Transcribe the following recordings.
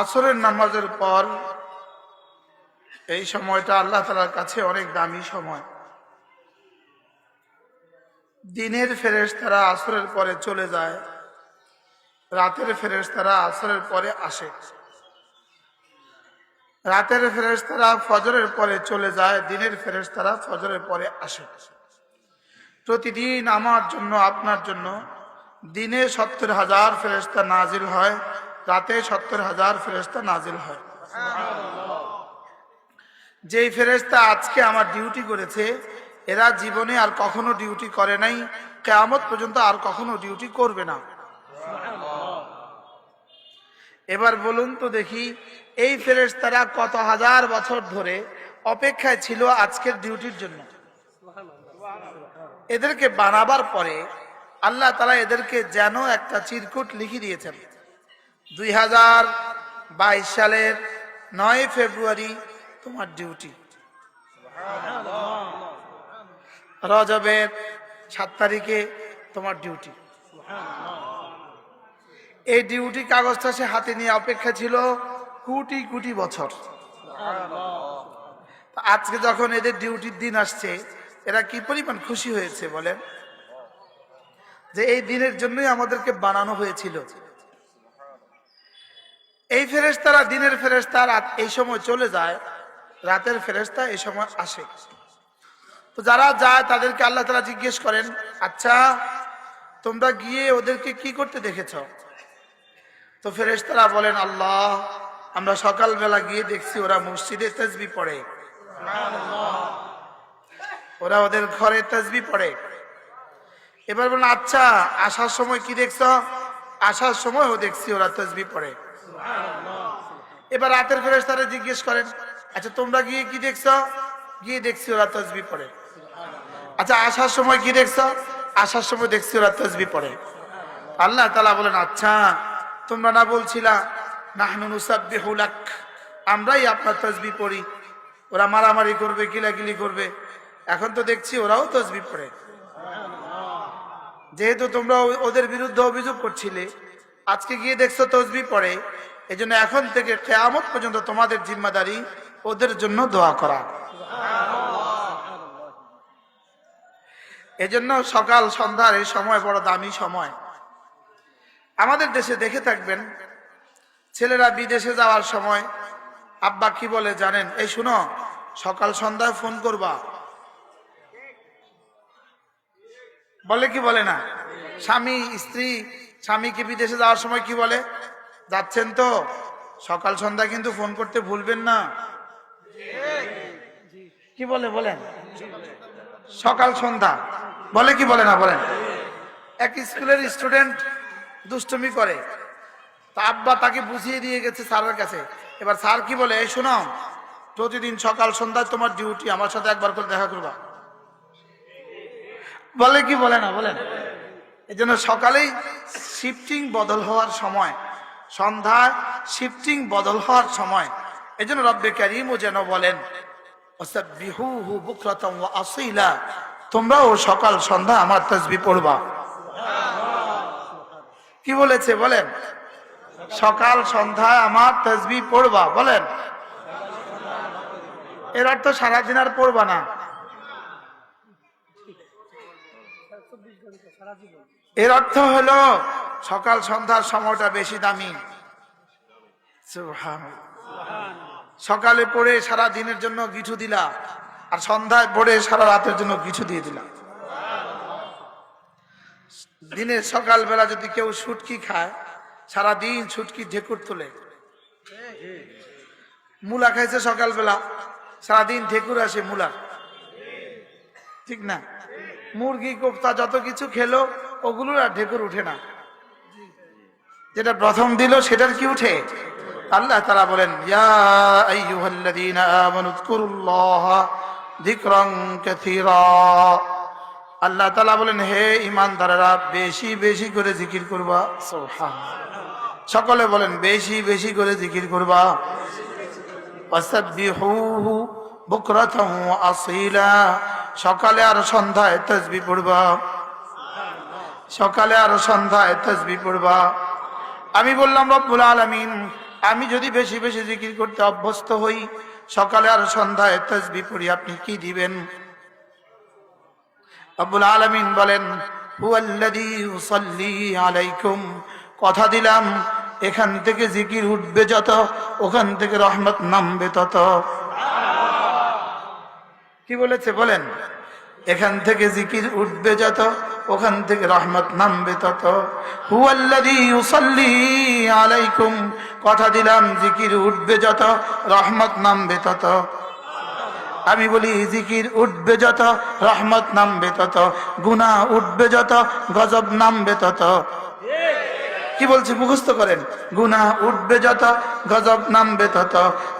আসরের নামাজের পর এই সময়টা আল্লাহ তালার কাছে অনেক দামি সময়। দিনের ফেরেশ তারা আসরের পরে চলে যায়, রাতের ফেরেশ তারা আসরের পরে আসে। রাতের ফেরেশ তারা ফজরের পরে চলে যায়, দিনের ফেরেশ তারা ফজরের পরে আসে। প্রতিদিন আমার জন্য, আপনার জন্য দিনে সত্তর হাজার ফেরেস্তা নাজিল হয়। রাতে সত্তর হাজার ফেরেস্তা নাজিল হয়। যেই ফেরেস্তা আজকে আমার ডিউটি করেছে, এরা জীবনে আর কখনো ডিউটি করে নাই, কেয়ামত পর্যন্ত আর কখনো ডিউটি করবে না। এবার বলুন তো দেখি, এই ফেরেস্তারা কত হাজার বছর ধরে অপেক্ষায় ছিল আজকের ডিউটির জন্য? এদেরকে বানাবার পরে আল্লাহ তারা এদেরকে যেন একটা চিরকুট লিখে দিয়েছেন। দুই হাজার বাইশ সালের নয় ফেব্রুয়ারি তোমার ডিউটি। রজবের সাত তারিখে তোমার ডিউটি। এই ডিউটি কাগজটা সে হাতে নিয়ে অপেক্ষা ছিল কোটি কোটি বছর। আজকে যখন এদের ডিউটির দিন আসছে, এরা কি পরিমাণ খুশি হয়েছে বলেন? যে এই দিনের জন্যই আমাদেরকে বানানো হয়েছিল। এই ফেরেস্তারা দিনের ফেরেস্তা রাত এই সময় চলে যায়, রাতের ফেরেস্তা এই সময় আসে। তো যারা যায়, তাদেরকে আল্লাহ তারা জিজ্ঞেস করেন আচ্ছা তোমরা গিয়ে ওদেরকে কি করতে দেখেছ? তো ফেরেস্তারা বলেন, আল্লাহ, আমরা সকালবেলা গিয়ে দেখছি ওরা মসজিদে তসবি পড়ে। ওরা ওদের ঘরে তসবি পড়ে। এবার বলেন আচ্ছা আসার সময় কি দেখছ? আসার সময়ও দেখছি ওরা তসবি পড়ে। এবার রাতের ফেরেস তারা জিজ্ঞেস করেন আচ্ছা তোমরা গিয়ে কি দেখছ? গিয়ে দেখছি ওরা তসবি পড়ে। আচ্ছা আসার সময় কি দেখছ? আসার সময় দেখছি ওরা তসবি পড়ে। আল্লাহ তালা বলেন আচ্ছা তোমরা না বলছিলা, নাহনু নুসাব্বিহু লাক, আমরাই আপনার তসবি পড়ি। ওরা মারামারি করবে কিলাকিলি করবে। এখন তো দেখছি ওরাও তসবি পড়ে। যেহেতু তোমরা ওদের বিরুদ্ধে অভিযোগ করছিলে, আজকে গিয়ে দেখছ তসবি পড়ে। এই জন্য এখন থেকে কেয়ামত পর্যন্ত তোমাদের জিম্মাদারি ওদের জন্য দোয়া করা। এজন্য সকাল, সন্ধ্যার এই সময় বড় দামি সময়। আমাদের দেশে দেখে থাকবেন, ছেলেরা বিদেশে যাওয়ার সময়, আব্বা কি বলে জানেন? এই শুনো, সকাল, সন্ধ্যায় ফোন করবা। বলে কি বলে না? স্বামী, স্ত্রী, স্বামীকে বিদেশে যাওয়ার সময় কি বলে? যাচ্ছেন তো? সকাল সন্ধ্যা কিন্তু ফোন করতে ভুলবেন না। কি বলে বলেন। সকাল সন্ধ্যা। বলে কি বলে না বলেন। এক স্কুলের স্টুডেন্ট দুষ্টমি করে। তা আব্বা তাকে বুঝিয়ে দিয়ে গেছে স্যারের কাছে। এবার স্যার কি বলে এই শোনো প্রতিদিন সকাল সন্ধ্যায় তোমার ডিউটি আমার সাথে একবার করে দেখা করবা। বলে কি বলে না বলেন। এই জন্য সকালেই শিফটিং বদল হওয়ার সময় সন্ধ্যায় শিফটিং বদল হওয়ার সময়। এই জন্য রব্বে কারিমও যেন বলেন। তোমরাও সকাল সন্ধ্যা আমার তসবি পড়বা। কি বলেছে বলেন? সকাল সন্ধ্যায় আমার তসবি পড়বা, বলেন। এর অর্থ সারাদিন আর পড়বা না। এর অর্থ হলো, সকাল সন্ধ্যার সময়টা বেশি দামি। সকালে পড়ে সারা দিনের জন্য কিছু দিলা, আর সন্ধ্যায় পড়ে সারা রাতের জন্য কিছু দিয়ে দিলা। দিনের সকালবেলা যদি কেউ সুটকি খায়, সারা দিন সুটকি ঢেকুর তোলে। মূলা খাইছে সকালবেলা সারাদিন ঢেকুর আসে মূলা ঠিক না? মুরগি, কোপ্তা যত কিছু খেলো ওগুলোর আর ঢেকুর উঠে না। যেটা প্রথম দিল সেটার কি উঠে? আল্লাহ তারা বলেন ইয়া আল্লাহ তালা বলেন হে ঈমানদারেরা বেশি বেশি করে জিকির করবা। সকলে বলেন বেশি বেশি করে জিকির করবা। সকালে আর সন্ধ্যায় তাসবিহ পড়বা। সকালে আর সন্ধ্যায় তসবি পড়বা। আমি বললাম, রব্বুল আলমিন, আমি যদি বেশি বেশি জিকির করতে অভ্যস্ত হই, সকালে আর সন্ধ্যায় তসবি পড়ি, আপনি কি দিবেন? আব্বুল আলমিন বলেন আলাইকুম। কথা দিলাম, এখান থেকে জিকির উঠবে যত, ওখান থেকে রহমত নামবে তত। কি বলেছে বলেন? এখান থেকে জিকির উঠবে যত, ওখান থেকে রহমত নামবে তত। আলাইকুম, কথা দিলাম, জিকির উঠবে যত, রহমত নামবে তত। আমি বলি, জিকির উঠবে যত, রহমত নামবে তত গুনা উঠবে যত, গজব নামবে তত। কি বলছে, মুখস্থ করেন? গুনা উঠবে যত, গজব নামবে তত,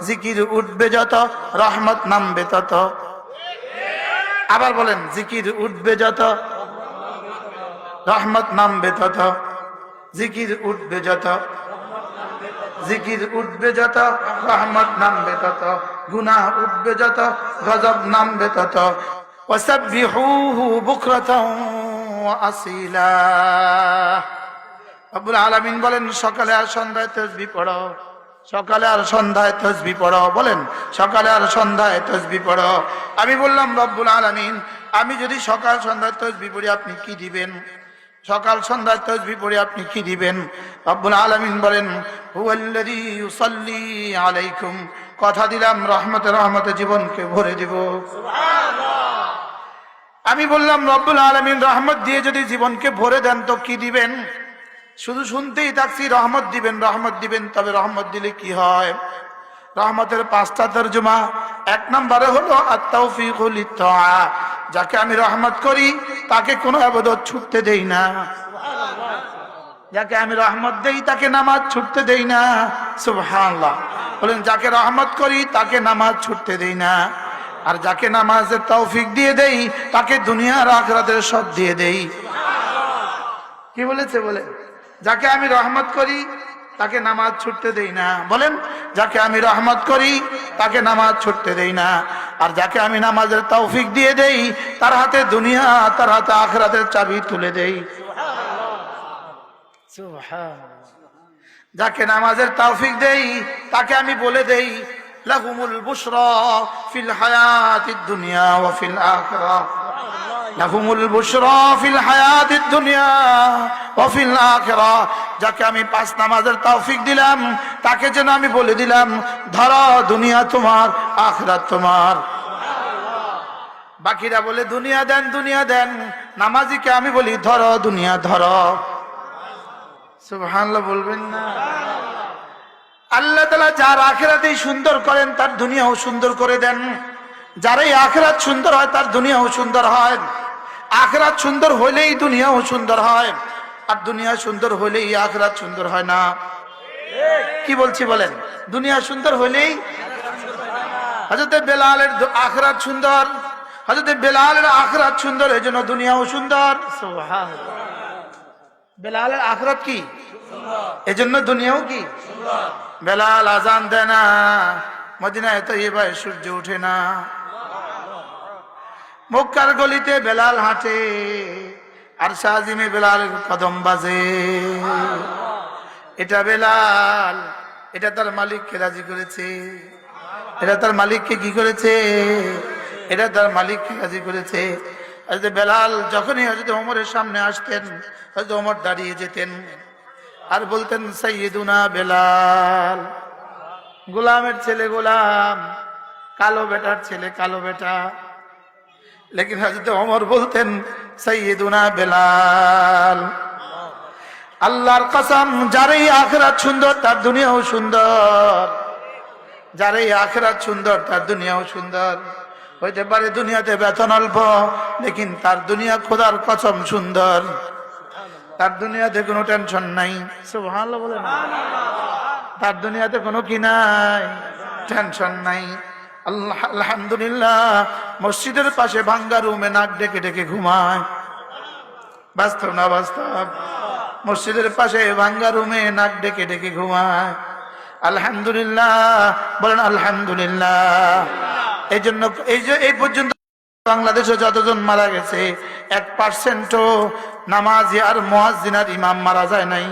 জিকির উঠবে যত, রহমত নামবে তত। আবার বলেন, জিকির উঠবে যত, রহমত নামবে তত, জিকির উঠবে যত, জিকির উঠবে যত, রহমত নামবে তত, গুনাহ উঠবে যত, গজব নামবে তত। আসিলা। আলামিন বলেন, সকালে আর সন্ধ্যায় তসবি পড়ো। সকালে আর সন্ধ্যায় তসবি পড়ো বলেন সকালে আর সন্ধ্যায় তসবি পড়ো। আমি বললাম রব্বুল আলামিন আমি যদি সকাল সন্ধ্যায় তসবি পড়ি আপনি কি দিবেন? সকাল সন্ধ্যায় তসবি পড়ে আপনি কি দিবেন? রব্বুল আলামিন বলেন আলাইকুম। কথা দিলাম রহমতে রহমতে জীবনকে ভরে দিব। আমি বললাম রব্বুল আলামিন রহমত দিয়ে যদি জীবনকে ভরে দেন তো কি দিবেন? শুধু শুনতেই থাকছি, রহমত দিবেন রহমত দিবেন, তবে রহমত দিলে কি হয়? রহমতের পাঁচটা তর্জমা, এক নম্বরে হলো যাকে আমি রহমত করি, তাকে কোনো আবাদত ছুটতে দেই না। যাকে আমি রহমত দেই, তাকে নামাজ ছুটতে দেই না। সুবহানাল্লাহ। বলেন, যাকে রহমত করি, তাকে নামাজ ছুটতে দেই না। আর যাকে নামাজের তৌফিক দিয়ে দেই, তাকে দুনিয়ার আখরাতের সব দিয়ে দেই। কি বলেছে বলে যাকে আমি রহমত করি, তাকে নামাজ ছুটতে দেই না। বলেন, যাকে আমি রহমত করি, তাকে নামাজ ছুটতে দেই না। আর যাকে আমি নামাজের তৌফিক দিয়ে দেই, তার হাতে দুনিয়া, তার হাতে আখরাতের চাবি তুলে দেই। যাকে নামাজের তৌফিক দেই, তাকে আমি বলে দেই, লাহুমুল বুশরা ফিল হায়াতিদ দুনিয়া ওয়া ফিল আখিরাহ দুনিয়া যাকে আমি পাঁচ নামাজের তৌফিক দিলাম, তাকে যেন আমি বলে দিলাম, ধরো, দুনিয়া তোমার, আখিরাত তোমার। বাকিরা বলে, দুনিয়া দেন দুনিয়া দেন। নামাজিকে আমি বলি, ধরো, দুনিয়া ধরো। বলবেন না। আল্লাহ যার আখেরাতেই সুন্দর করেন, তার দুনিয়াও সুন্দর করে দেন। যার এই আখেরাত সুন্দর হয়, তার দুনিয়াও সুন্দর হয়। আখেরাত সুন্দর হইলেই দুনিয়াও সুন্দর হয় আর দুনিয়া সুন্দর হইলেই আখরাত সুন্দর হয় না। কি বলছি বলেন? দুনিয়া সুন্দর হইলেই হজরত বেলালের আখরাত সুন্দর হজরত বেলালের আখরাত সুন্দর এই জন্য দুনিয়াও সুন্দর। বেলালের আখরাত কি? এই জন্য দুনিয়াও কি? বেলাল আজান দেয় না মদিনায় তো এবার সূর্য ওঠে না। মক্কার গলিতে বেলাল হাঁটে, আর শাহজিমে বেলালের কদম বাজে। এটা বেলাল, এটা তার মালিককে রাজি করেছে। এটা তার মালিককে কি করেছে? এটা তার মালিককে রাজি করেছে। হয়তো বেলাল যখনই হয়তো ওমরের সামনে আসতেন হয়তো ওমর দাঁড়িয়ে যেতেন, আর বলতেন সৈয়দুনা বেলাল, গোলামের ছেলে গোলাম, কালো বেটার ছেলে কালো বেটা। লেকিন হজরত ওমর বলতেন সৈয়দুনা বেলাল। আল্লাহর কসম যার এই আখরাত সুন্দর, তার দুনিয়াও সুন্দর। যার এই আখরাত সুন্দর, তার দুনিয়াও সুন্দর। হইতে পারে দুনিয়াতে বেতন অল্প, লেকিন তার দুনিয়া খোদার কসম সুন্দর। তার দুনিয়াতে কোনো টেনশন নাই। সুবহানাল্লাহ বলে না তার দুনিয়াতে কোনো কি নাই? টেনশন নাই। আল্লাহ, আলহামদুলিল্লাহ, মসজিদের পাশে ভাঙ্গা রুমে নাক ডেকে ডেকে ঘুমায়। বাস্তব না বাস্তব? মসজিদের পাশে ভাঙ্গা রুমে নাক ডেকে ডেকে ঘুমায়। আলহামদুলিল্লাহ, বলেন আলহামদুলিল্লাহ। এই জন্য, এই যে, এই পর্যন্ত বাংলাদেশে যতজন মারা গেছে, এক পার্সেন্টও নামাজি আর মহাজিনার ইমাম মারা যায় নাই।